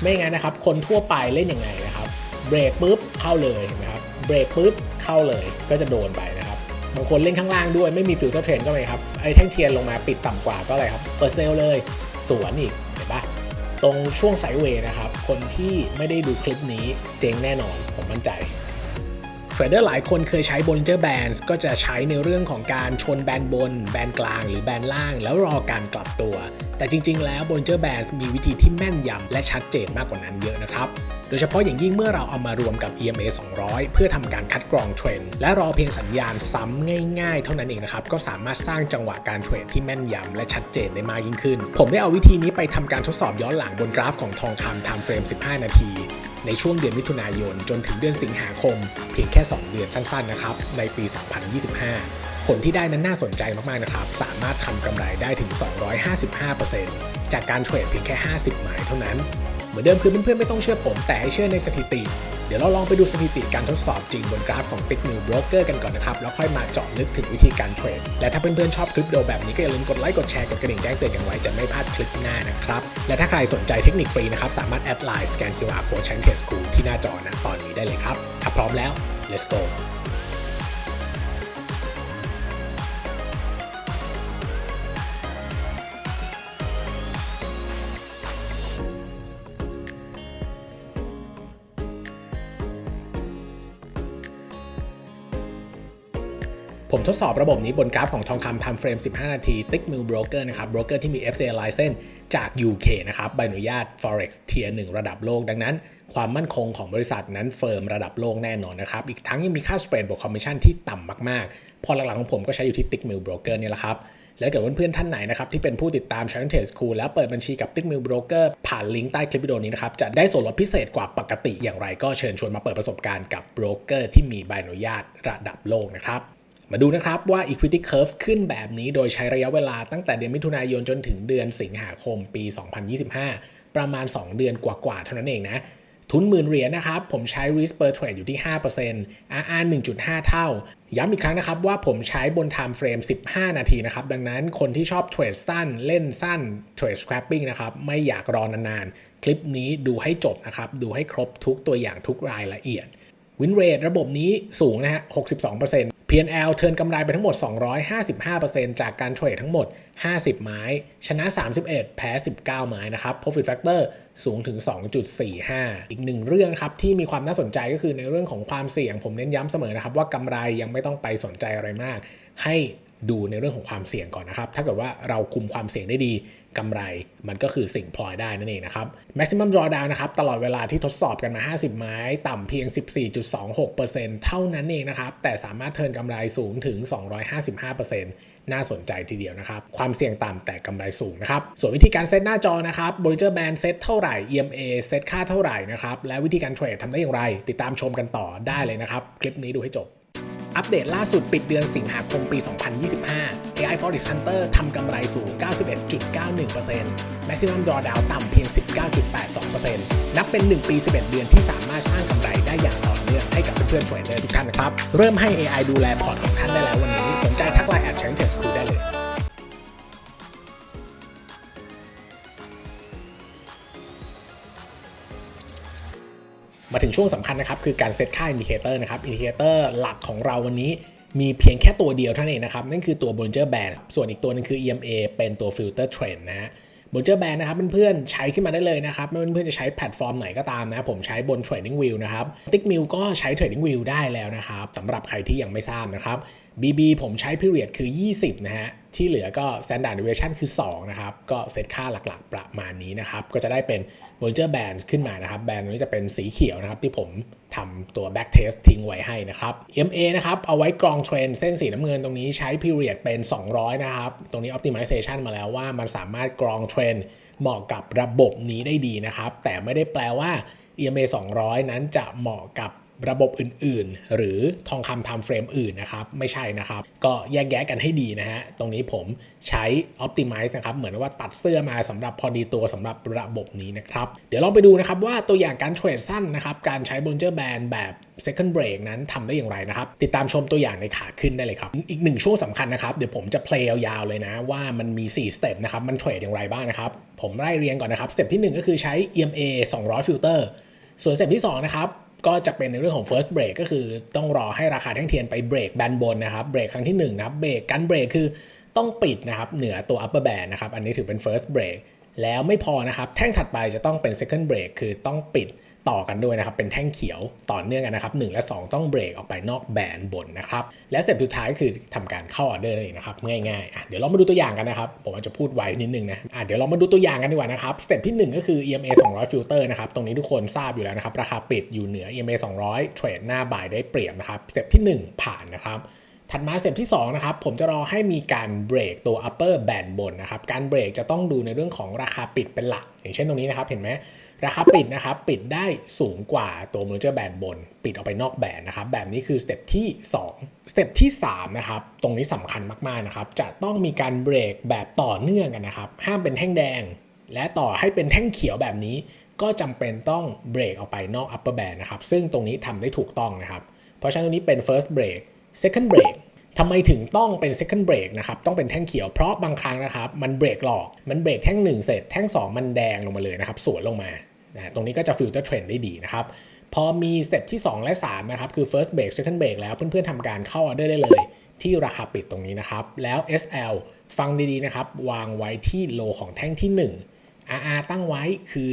ไม่งั้นนะครับ คนทั่วไปเล่นยังไงนะครับ เบรกปุ๊บเข้าเลยนะครับ เบรกปุ๊บเข้าเลยก็จะโดนไปนะครับ บางคนเล่นข้างล่างด้วยไม่มีฟิลเตอร์เทรนก็เลยครับ ไอ้แท่งเทียนลงมาปิดต่ำกว่าก็อะไรครับ เปิดเซลเลย สวนอีก เห็นปะตรงช่วงไซเวย์นะครับ คนที่ไม่ได้ดูคลิปนี้เจ๊งแน่นอน ผมมั่นใจ เทรดเดอร์หลายคนเคยใช้ Bollinger Bands ก็จะใช้ในเรื่องของการชนแบนบน แบนกลาง หรือแบนล่าง แล้วรอการกลับตัว แต่จริง ๆ แล้ว Bollinger Bands มีวิธีที่แม่นยำและชัดเจนมากกว่านั้นเยอะนะครับ โดยเฉพาะอย่างยิ่งเมื่อเราเอามารวมกับ EMA 200 เพื่อทำการคัดกรองเทรนด์และรอเพียงสัญญาณซ้ำง่าย ๆ เท่านั้นเองนะครับ ก็สามารถสร้างจังหวะการเทรดที่แม่นยำและชัดเจนได้มากยิ่งขึ้น ผมได้เอาวิธีนี้ไปทำการทดสอบย้อนหลังบนกราฟของทองคำ time frame 15 นาที ในช่วงเดือนมิถุนายนจนถึงเดือนสิงหาคม เพียงแค่ 2 เดือนสั้นๆนะครับในปี 2025 ผลที่ได้นั้นน่าสนใจมากๆนะครับ สามารถทำกำไรได้ถึง 255%จากการเทรดเพียงแค่ 50 หมายเท่านั้น เหมือนเดิมคือเพื่อนๆไม่ต้องเชื่อผม แต่ให้เชื่อในสถิติ เดี๋ยวเราลองไปดูสถิติการทดสอบจริงบนกราฟของ t i c k n e w Broker กันก่อนนะครับ แล้วค่อยมาเจาะลึกถึงวิธีการเทรด และถ้าเพื่อนๆชอบคลิปวิดีโอแบบนี้ก็อย่าลืมกดไลค์กดแชร์กดกระดิ่งแจ้งเตือนกันไว้จะไม่พลาดคลิปหน้านะครับ และถ้าใครสนใจเทคนิคฟรีนะครับสามารถแอดไลน์สแกน QR Code ชั้นเทสคูที่หน้าจอนะตอนนี้ได้เลยครับถ้าพร้อมแล้ว let's go ผมทดสอบระบบนี้บนกราฟของทองคำ time frame 15 นาที Tick Mill Broker นะครับบรกเกอร์ที่มี FCA license จาก UK นะครับ ใบอนุญาต Forex Tier 1ระดับโลก ดังนั้น ความมั่นคงของบริษัทนั้นเฟิร์มระดับโลกแน่นอนนะครับ อีกทั้งยังมีค่า spread บวก commission ที่ต่ำมากๆ พอหลักๆของผมก็ใช้อยู่ที่ Tick Mill Broker เนี่แหละครับและเกิดเพื่อนๆท่านไหนนะครับที่เป็นผู้ติดตาม Channel Trade School แล้วเปิดบัญชีกับ Tick Mill Broker ผ่านลิงก์ใต้คลิปวิดีโอนี้นะครับจะได้ส่วนลดพิเศษกว่าปกติอย่างไรก็เชิญชวนมาเปิดประสบการณ์กับโบรกเกอร์ที่มีใบอนุญาตระดับโลกนะครับ มาดูนะครับว่า Equity Curve ขึ้นแบบนี้โดยใช้ระยะเวลาตั้งแต่เดือนมิถุนายนจนถึงเดือนสิงหาคมปี 2025 ประมาณ 2 เดือนกว่าๆเท่านั้นเองนะ ทุนหมื่นเหรียญนะครับ ผมใช้ risk per trade อยู่ที่ 5% RR 1.5 เท่า ย้ำอีกครั้งนะครับว่าผมใช้บน time frame 15 นาทีนะครับ ดังนั้นคนที่ชอบเทรดสั้น เล่นสั้นเทรด scrapping นะครับ ไม่อยากรอนานๆ คลิปนี้ดูให้จบนะครับ ดูให้ครบทุกตัวอย่างทุกรายละเอียดวินเรทระบบนี้สูงนะฮะ 62% P&L เทิร์นกำไรไปทั้งหมด 255%จากการเทรดทั้งหมด 50 ไม้ ชนะ 31 แพ้ 19 ไม้นะครับ Profit Factor สูงถึง 2.45 อีกหนึ่งเรื่องครับที่มีความน่าสนใจก็คือในเรื่องของความเสี่ยงผมเน้นย้ำเสมอนะครับว่ากำไรยังไม่ต้องไปสนใจอะไรมาก ให้ดูในเรื่องของความเสี่ยงก่อนนะครับ ถ้าเกิดว่าเราคุมความเสี่ยงได้ดี กำไรมันก็คือสิ่งพลอยได้นั่นเองนะครับ maximum drawdown นะครับตลอดเวลาที่ทดสอบกันมา 50 ไม้ ต่ำเพียง 14.26%เท่านั้นเองนะครับแต่สามารถเทิร์นกำไรสูงถึง 255%น่าสนใจทีเดียวนะครับ ความเสี่ยงต่ำแต่กำไรสูงนะครับ ส่วนวิธีการเซตหน้าจอนะครับ Bollinger Band เซตเท่าไหร่ EMA เซตค่าเท่าไหร่นะครับ และวิธีการเทรดทำได้อย่างไร ติดตามชมกันต่อได้เลยนะครับ คลิปนี้ดูให้จบ อัปเดตล่าสุดปิดเดือนสิงหาคมปี 2025 AI Forex Hunter ทำกำไรสูง 91.91% Maximum Drawdown ต่ำเพียง 19.82%นับเป็น 1 ปี 11 เดือนที่สามารถสร้างกำไรได้อย่างต่อเนื่องให้กับเพื่อนๆเทรดเดอร์ทุกท่านนะครับ เริ่มให้ AI ดูแลพอร์ตของท่านได้แล้ววันนี้ สนใจทักไลน์แอด Change Test School ได้เลย มาถึงช่วงสำคัญนะครับ คือการเซตค่าอินดิเคเตอร์นะครับอินดิเคเตอร์หลักของเราวันนี้มีเพียงแค่ตัวเดียวเท่านั้นเองนะครับ นั่นคือตัว Bollinger Band ส่วนอีกตัวหนึงคือ EMA เป็นตัว Filter Trend นะฮะ Bollinger Band นะครับเพื่อนๆใช้ขึ้นมาได้เลยนะครับ ไม่ว่าเพื่อนๆจะใช้แพลตฟอร์มไหนก็ตามนะ ผมใช้บน Trading View นะครับ Tickmill ก็ใช้ Trading View ได้แล้วนะครับสำหรับใครที่ยังไม่ทราบนะครับ BB ผมใช้ period คือ 20 นะฮะ ที่เหลือก็ standard deviation คือ 2 นะครับ ก็เซตค่าหลักๆ ประมาณนี้นะครับ ก็จะได้เป็น Bollinger Band ขึ้นมานะครับ แบนด์นี้จะเป็นสีเขียวนะครับ ที่ผมทำตัว back test ทิ้งไว้ให้นะครับ MA นะครับ เอาไว้กรองเทรนเส้นสีน้ำเงินตรงนี้ใช้ period เป็น 200 นะครับ ตรงนี้ optimization มาแล้วว่ามันสามารถกรองเทรนเหมาะกับระบบนี้ได้ดีนะครับ แต่ไม่ได้แปลว่า EMA 200 นั้นจะเหมาะกับ ระบบอื่นๆ หรือทองคำ time frame อื่นนะครับ ไม่ใช่นะครับ ก็แยกแยะกันให้ดีนะฮะ ตรงนี้ผมใช้ optimize นะครับ เหมือนว่าตัดเสื้อมาสำหรับพอดีตัวสำหรับระบบนี้นะครับ เดี๋ยวลองไปดูนะครับว่าตัวอย่างการเทรดสั้นนะครับ การใช้ Bollinger Band แบบ second break นั้นทำได้อย่างไรนะครับ ติดตามชมตัวอย่างในขาขึ้นได้เลยครับ อีกหนึ่งช่วงสำคัญนะครับ เดี๋ยวผมจะเพลย์ยาวๆเลยนะ ว่ามันมี 4 สเต็ปนะครับ มันเทรดอย่างไรบ้างนะครับ ผมไล่เรียงก่อนนะครับ สเต็ปที่ 1 ก็คือใช้ EMA 200ฟิลเตอร์ส่วนสเต็ปที่2นะครับ ก็จะเป็นในเรื่องของ first break ก็คือต้องรอให้ราคาแท่งเทียนไปเบรกแบนบนนะครับเบรกครั้งที่1นะครับเบรกกันเบรกคือต้องปิดนะครับเหนือตัว upper band นะครับอันนี้ถือเป็น first break แล้วไม่พอนะครับแท่งถัดไปจะต้องเป็น second break คือต้องปิด ต่อกันด้วยนะครับ เป็นแท่งเขียวต่อเนื่องกันนะครับ 1 และ 2 ต้องเบรกออกไปนอกแบนบนนะครับ และสเต็ปสุดท้ายคือทำการเข้าออเดอร์นั่นเองนะครับง่ายๆอะเดี๋ยวเรามาดูตัวอย่างกันนะครับ ผมอาจจะพูดไว้นิดนึงนะอะเดี๋ยวเรามาดูตัวอย่างกันดีกว่านะครับสเต็ปที่ 1 ก็คือ EMA 200ฟิลเตอร์นะครับตรงนี้ทุกคนทราบอยู่แล้วนะครับราคาปิดอยู่เหนือ EMA 200เทรดหน้าบ่ายได้เปรียบนะครับสเต็ปที่ 1 ผ่านนะครับถัดมาสเต็ปที่2นะครับผมจะรอให้มีการเบรกตัว upper band บนนะครับการเบรกจะต้องดูในเรื่องของราคาปิดเป็นหลัก อย่างเช่นตรงนี้นะครับเห็นไหม ราคาปิดนะครับปิดได้สูงกว่าตัว merger band บน ปิดออกไปนอกแบนนะครับแบบนี้คือสเต็ปที่2สเต็ปที่3นะครับตรงนี้สำคัญมากๆนะครับจะต้องมีการเบรกแบบต่อเนื่องกันนะครับห้ามเป็นแท่งแดง และต่อให้เป็นแท่งเขียวแบบนี้ ก็จำเป็นต้องเบรกออกไปนอก upper band นนะครับซึ่งตรงนี้ทำได้ถูกต้องนะครับเพราะฉะนั้นตรงนี้เป็น first break second break ทำไมถึงต้องเป็น second break นะครับ ต้องเป็นแท่งเขียว เพราะบางครั้งนะครับ มันเบรกหลอก มันเบรกแท่ง 1 เสร็จ แท่ง 2 มันแดงลงมาเลยนะครับ สวนลงมา นะตรงนี้ก็จะฟิลเตอร์เทรนได้ดีนะครับ พอมีสเต็ปที่ 2 และ3นะครับคือ first break second break แล้วเพื่อนๆทำการเข้าออเดอร์ได้เลย ที่ราคาปิดตรงนี้นะครับ แล้ว SL ฟังดีๆนะครับ วางไว้ที่โลของแท่งที่ 1 RR ตั้งไว้คือ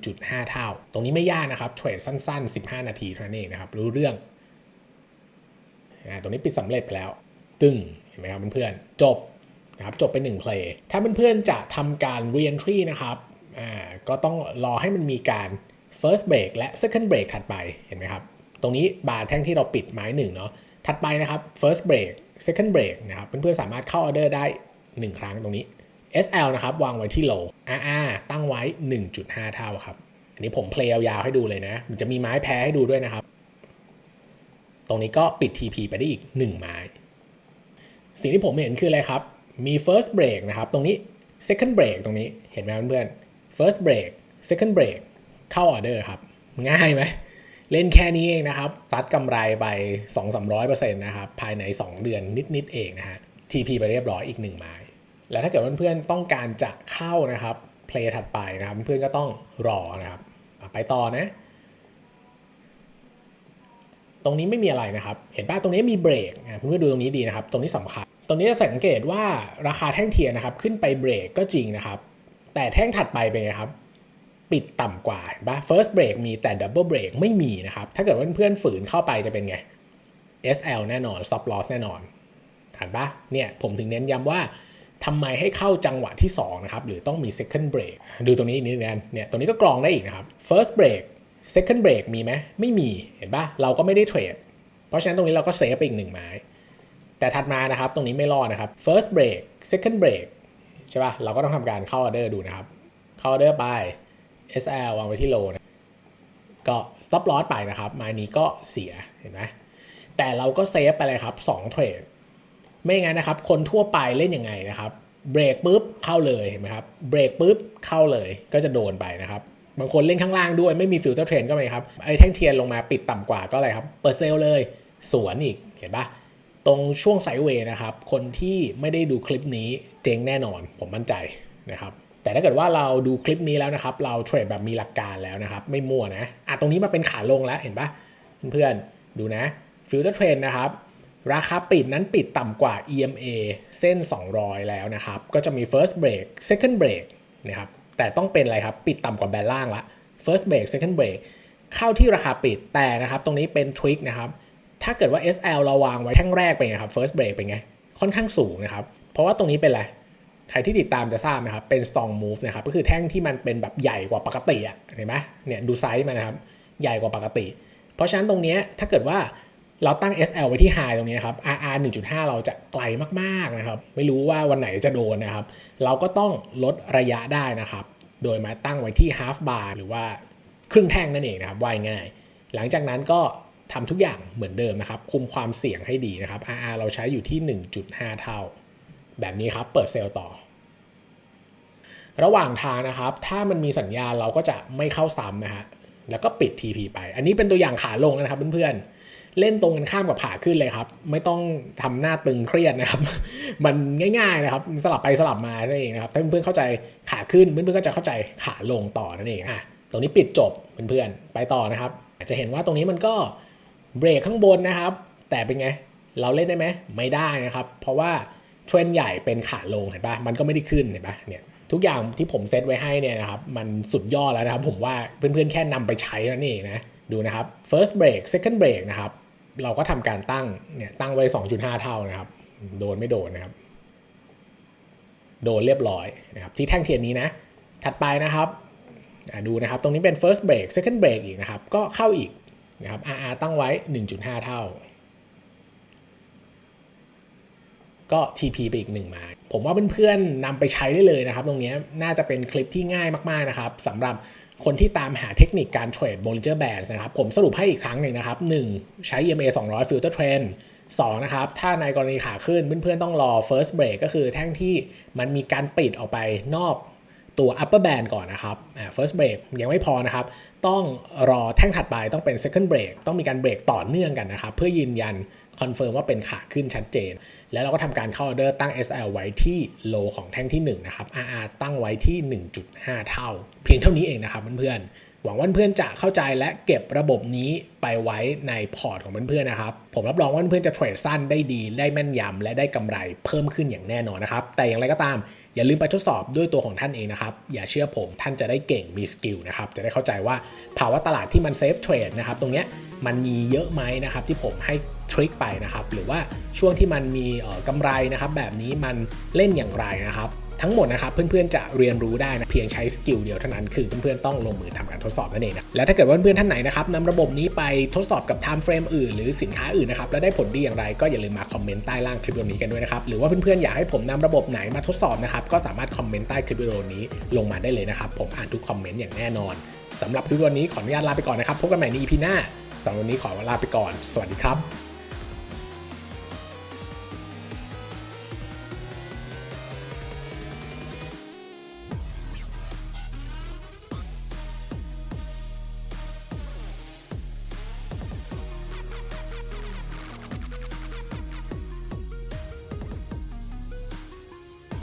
1.5 เท่า ตรงนี้ไม่ยากนะครับ เทรดสั้น ๆ 15 นาทีเท่านั้นเองนะครับ รู้เรื่อง ตรงนี้ปิดสำเร็จไปแล้ว ตึงเห็นไหมครับเพื่อนๆ จบนะครับ จบไป1เพลย์ถ้าเพื่อนๆจะทำการ re-entry นะครับ อ่าก็ต้องรอให้มันมีการ first break และ second break ถัดไปเห็นไหมครับ ตรงนี้บาร์แท่งที่เราปิดไม้หนึ่งเนาะถัดไปนะครับ first break second break นะครับเพื่อนๆสามารถเข้าออเดอร์ได้ 1 ครั้งตรงนี้ SL นะครับวางไว้ที่ low RR ตั้งไว้ 1.5 เท่าครับ อันนี้ผมเพลย์ยาวๆให้ดูเลยนะ มันจะมีไม้แพ้ให้ดูด้วยนะครับ ตรงนี้ก็ปิด TP ไปได้อีก 1 ไม้ สิ่งที่ผมเห็นคืออะไรครับ มี first break นะครับ ตรงนี้ second break ตรงนี้เห็นไหมเพื่อนๆ first break second break เข้าออเดอร์ครับ ง่ายไหม เล่นแค่นี้เองนะครับตัดกำไรไป 2-300%นะครับ ภายใน 2 เดือนนิด ๆ เองนะฮะ TP ไปเรียบร้อยอีก 1 ไม้ แล้วถ้าเกิดเพื่อนๆต้องการจะเข้านะครับเพลย์ถัดไปนะครับ เพื่อนก็ต้องรอนะครับไปต่อนะตรงนี้ไม่มีอะไรนะครับ เห็นป่ะ ตรงนี้มีเบรกอะเพื่อนๆดูตรงนี้ดีนะครับ ตรงนี้สำคัญ ตรงนี้จะสังเกตว่าราคาแท่งเทียนนะครับ ขึ้นไปเบรกก็จริงนะครับ แต่แท่งถัดไปเป็นไงครับปิดต่ำกว่าเห็นปะ first break มีแต่ double break ไม่มีนะครับ ถ้าเกิดว่าเพื่อนๆฝืนเข้าไปจะเป็นไง SL แน่นอน stop loss แน่นอนเห็นปะเนี่ยผมถึงเน้นย้ำว่าทำไมให้เข้าจังหวะที่ 2 นะครับ หรือต้องมี second break ดูตรงนี้อีกนิดนึงเนี่ยตรงนี้ก็กรองได้อีกนะครับ first break second break มีไหมไม่มีเห็นปะเราก็ไม่ได้เทรดเพราะฉะนั้นตรงนี้เราก็เซฟไปอีกหนึ่งไม้แต่ถัดมานะครับ ตรงนี้ไม่รอดนะครับ first break second break ใช่ป่ะ เราก็ต้องทำการเข้าออเดอร์ดูนะครับ เข้าออเดอร์ไป SL วางไว้ที่ low นะก็ stop loss ไปนะครับม้นี้ก็เสียเห็นไหมแต่เราก็เซฟไปเลยครับ2เทรดไม่งั้นนะครับ คนทั่วไปเล่นยังไงนะครับเบรกปุ๊บเข้าเลยเห็นไหมครับเบรกปุ๊บเข้าเลยก็จะโดนไปนะครับบางคนเล่นข้างล่างด้วยไม่มีฟิลเตอร์เทรนก็ไหมครับไอ้แท่งเทียนลงมาปิดต่ำกว่าก็อะไรครับ เปิดเซลเลยสวนอีกเห็นปะ ตรงช่วงไซเวย์นะครับ คนที่ไม่ได้ดูคลิปนี้เจ๊งแน่นอน ผมมั่นใจนะครับ แต่ถ้าเกิดว่าเราดูคลิปนี้แล้วนะครับ เราเทรดแบบมีหลักการแล้วนะครับ ไม่มั่วนะอะตรงนี้มาเป็นขาลงแล้วเห็นปะเพื่อนๆดูนะฟิลเตอร์เทรนนะครับ ราคาปิดนั้นปิดต่ำกว่า EMA เส้น 200 แล้วนะครับ ก็จะมี first break second break นะครับ แต่ต้องเป็นอะไรครับ ปิดต่ำกว่าแบนล่างละ first break second break เข้าที่ราคาปิดแต่นะครับ ตรงนี้เป็นทริคนะครับ ถ้าเกิดว่า SL เราวางไว้แท่งแรกเป็นไงครับ first break เป็นไง ค่อนข้างสูงนะครับ เพราะว่าตรงนี้เป็นอะไร ใครที่ติดตามจะทราบนะครับ เป็น strong move นะครับ ก็คือแท่งที่มันเป็นแบบใหญ่กว่าปกติอะ เห็นไหมเนี่ยดูไซส์มันนะครับ ใหญ่กว่าปกติ เพราะฉะนั้นตรงนี้ถ้าเกิดว่าเราตั้ง SL ไว้ที่ high ตรงนี้ครับ RR 1.5 เราจะไกลมากๆนะครับ ไม่รู้ว่าวันไหนจะโดนนะครับ เราก็ต้องลดระยะได้นะครับ โดยมาตั้งไว้ที่ half bar หรือว่าครึ่งแท่งนั่นเองนะครับว่ายง่าย หลังจากนั้นก็ ทำทุกอย่างเหมือนเดิมนะครับ คุมความเสี่ยงให้ดีนะครับ RR เราใช้อยู่ที่ 1.5 เท่า แบบนี้ครับ เปิดเซลล์ต่อ ระหว่างทางนะครับ ถ้ามันมีสัญญาณเราก็จะไม่เข้าซ้ำนะฮะ แล้วก็ปิด TP ไป อันนี้เป็นตัวอย่างขาลงนะครับเพื่อนๆ เล่นตรงกันข้ามกับขาขึ้นเลยครับ ไม่ต้องทำหน้าตึงเครียดนะครับ มันง่ายๆนะครับ สลับไปสลับมานั่นเองนะครับ ถ้าเพื่อนๆเข้าใจขาขึ้น เพื่อนๆก็จะเข้าใจขาลงต่อนั่นเองอะตรงนี้ปิดจบเพื่อนๆ ไปต่อนะครับ อาจจะเห็นว่าตรงนี้มันก็ เบรกข้างบนนะครับ แต่เป็นไง เราเล่นได้ไหมไม่ได้นะครับ เพราะว่าเทรนใหญ่เป็นขาลงเห็นปะมันก็ไม่ได้ขึ้นเห็นปะเนี่ยทุกอย่างที่ผมเซตไว้ให้เนี่ยนะครับมันสุดยอดแล้วนะครับ ผมว่าเพื่อนๆแค่นำไปใช้นั่นเองนะดูนะครับ first break second break นะครับเราก็ทำการตั้งเนี่ยตั้งไว้ 2.5 เท่านะครับ โดนไม่โดนนะครับ โดนเรียบร้อยนะครับที่แท่งเทียนนี้นะ ถัดไปนะครับดูนะครับ ตรงนี้เป็น first break second break อีกนะครับ ก็เข้าอีก นะครับ RR ตั้งไว้ 1.5 เท่า ก็ TP ไปอีกหนึ่งมา ผมว่าเพื่อนๆนำไปใช้ได้เลยนะครับ ตรงนี้น่าจะเป็นคลิปที่ง่ายมากๆนะครับสำหรับคนที่ตามหาเทคนิคการเทรด Bollinger Bands นะครับ ผมสรุปให้อีกครั้งหนึ่งนะครับ 1. ใช้ EMA 200 Filter Trend 2นะครับ ถ้าในกรณีขาขึ้นเพื่อนๆต้องรอ first break ก็คือแท่งที่มันมีการปิดออกไปนอก ตัว upper band ก่อนนะครับ first break ยังไม่พอนะครับ ต้องรอแท่งถัดไปต้องเป็น second break ต้องมีการเบรกต่อเนื่องกันนะครับ เพื่อยืนยันคอนเฟิร์มว่าเป็นขาขึ้นชัดเจน แล้วเราก็ทำการเข้าออเดอร์ตั้ง SL ไว้ที่ low ของแท่งที่ 1 นะครับ RR ตั้งไว้ที่ 1.5 เท่า เพียงเท่านี้เองนะครับเพื่อนๆ หวังว่าเพื่อนจะเข้าใจและเก็บระบบนี้ไปไว้ในพอร์ตของเพื่อนๆนะครับ ผมรับรองว่าเพื่อนจะเทรดสั้นได้ดี ได้แม่นยำและได้กำไรเพิ่มขึ้นอย่างแน่นอนนะครับ แต่อย่างไรก็ตาม อย่าลืมไปทดสอบด้วยตัวของท่านเองนะครับ อย่าเชื่อผมท่านจะได้เก่งมีสกิลนะครับ จะได้เข้าใจว่าภาวะตลาดที่มันเซฟเทรดนะครับ ตรงเนี้ยมันมีเยอะไหมนะครับที่ผมให้ทริคไปนะครับ หรือว่าช่วงที่มันมีเอ่อกำไรนะครับแบบนี้มันเล่นอย่างไรนะครับ ทั้งหมดนะครับเพื่อนๆจะเรียนรู้ได้นะเพียงใช้สกิลเดียวเท่านั้นคือเพื่อนๆต้องลงมือทำการทดสอบนั่นเองนะและถ้าเกิดว่าเพื่อนๆท่านไหนนะครับนำระบบนี้ไปทดสอบกับ time frame อื่นหรือสินค้าอื่นนะครับแล้วได้ผลดีอย่างไรก็อย่าลืมมาคอมเมนต์ใต้ล่างคลิปวิดีโอนี้กันด้วยนะครับหรือว่าเพื่อนๆอยากให้ผมนำระบบไหนมาทดสอบนะครับก็สามารถคอมเมนต์ใต้คลิปวิดีโอนี้ลงมาได้เลยนะครับผมอ่านทุกคอมเมนต์อย่างแน่นอนสำหรับคลิปวิดีโอนี้ขออนุญาตลาไปก่อนนะครับพบกันใหม่ใน EP หน้าสำหรับวันนี้ขอลาไปก่อน สวัสดีครับ